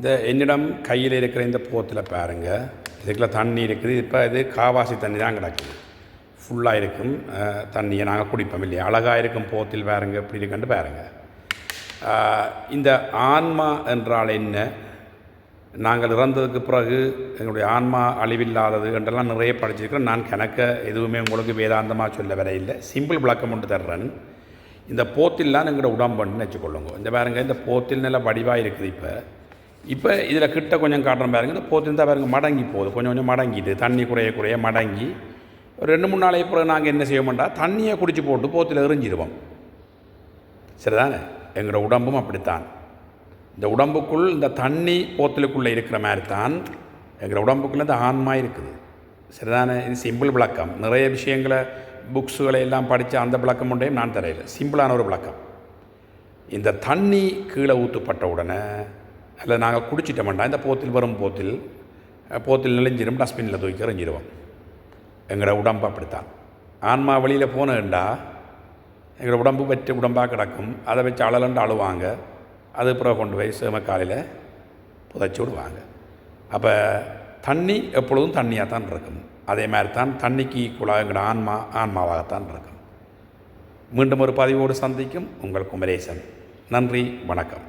இந்த என்னிடம் கையில் இருக்கிற இந்த போத்தில் பாருங்கள் இதுக்குள்ள தண்ணி இருக்குது. இப்போ இது காவாசி தண்ணி தான் கிடக்குது. ஃபுல்லாக இருக்கும். தண்ணியை நாங்கள் குடிப்போம் இல்லையா? அழகாக இருக்கும் போத்தில் பாருங்க. இப்படி இருக்குன்னு பாருங்கள் இந்த ஆன்மா என்றால் என்ன? நாங்கள் இறந்ததுக்கு பிறகு எங்களுடைய ஆன்மா அழிவில்லாதது என்றெல்லாம் நிறைய படிச்சிருக்கிறேன் நான் கணக்க எதுவுமே உங்களுக்கு வேதாந்தமாக சொல்ல வர இல்லை. சிம்பிள் விளக்கம் ஒன்று தர்றேன். இந்த போத்தில்லாம் எங்களோட உடம்புன்னு வச்சுக்கொள்ளுங்க. இந்த பாருங்க இந்த போத்தில் நல்ல வடிவாக இருக்குது இப்போ. இப்போ இதில் கிட்ட கொஞ்சம் காட்டுறேன் பாருங்க. இந்த போத்து இருந்தால் பாருங்க மடங்கி போகுது. கொஞ்சம் கொஞ்சம் மடங்கிட்டு தண்ணி குறைய குறைய மடங்கி. ஒரு ரெண்டு மூணு நாளைக்கு பிறகு நாங்கள் என்ன செய்ய மாட்டா தண்ணியை குடிச்சு போட்டு போத்தில் எறிஞ்சிடுவோம் சரிதானே? எங்களோட உடம்பும் அப்படித்தான். இந்த உடம்புக்குள் இந்த தண்ணி போத்தலுக்குள்ளே இருக்கிற மாதிரி தான் எங்கள் உடம்புக்குள்ளே இந்த ஆன்மா இருக்குது. சரிதானே? இது சிம்பிள் விளக்கம். நிறைய விஷயங்களை புக்ஸுகளை எல்லாம் படித்து அந்த விளக்கம் உண்டையும் நான் தரையில் சிம்பிளான ஒரு விளக்கம். இந்த தண்ணி கீழே ஊற்றப்பட்ட உடனே இல்லை நாங்கள் குடிச்சிட்டோம்டா இந்த போத்தில் வரும் போத்தில் போத்தில் நெளிஞ்சிடும் டஸ்ட்பினில் தூக்கி எறிஞ்சிடுவோம் எங்களோட உடம்பு அப்படித்தான் ஆன்மா வெளியில் போனேன்டா எங்களோட உடம்பு வெற்ற உடம்பாக கிடக்கும் அதை வச்சு அழலண்டு அழுவாங்க அது பிறகு கொண்டு போய் சேமக்காலையில் புதைச்சி விடுவாங்க அப்போ தண்ணி எப்பொழுதும் தண்ணியாக தான் இருக்கும் அதே மாதிரி தான் தண்ணிக்கு குழா எங்களோட ஆன்மா ஆன்மாவாகத்தான் இருக்கும் மீண்டும் ஒரு பதிவோடு சந்திக்கும் உங்கள் குமரேசன் நன்றி வணக்கம்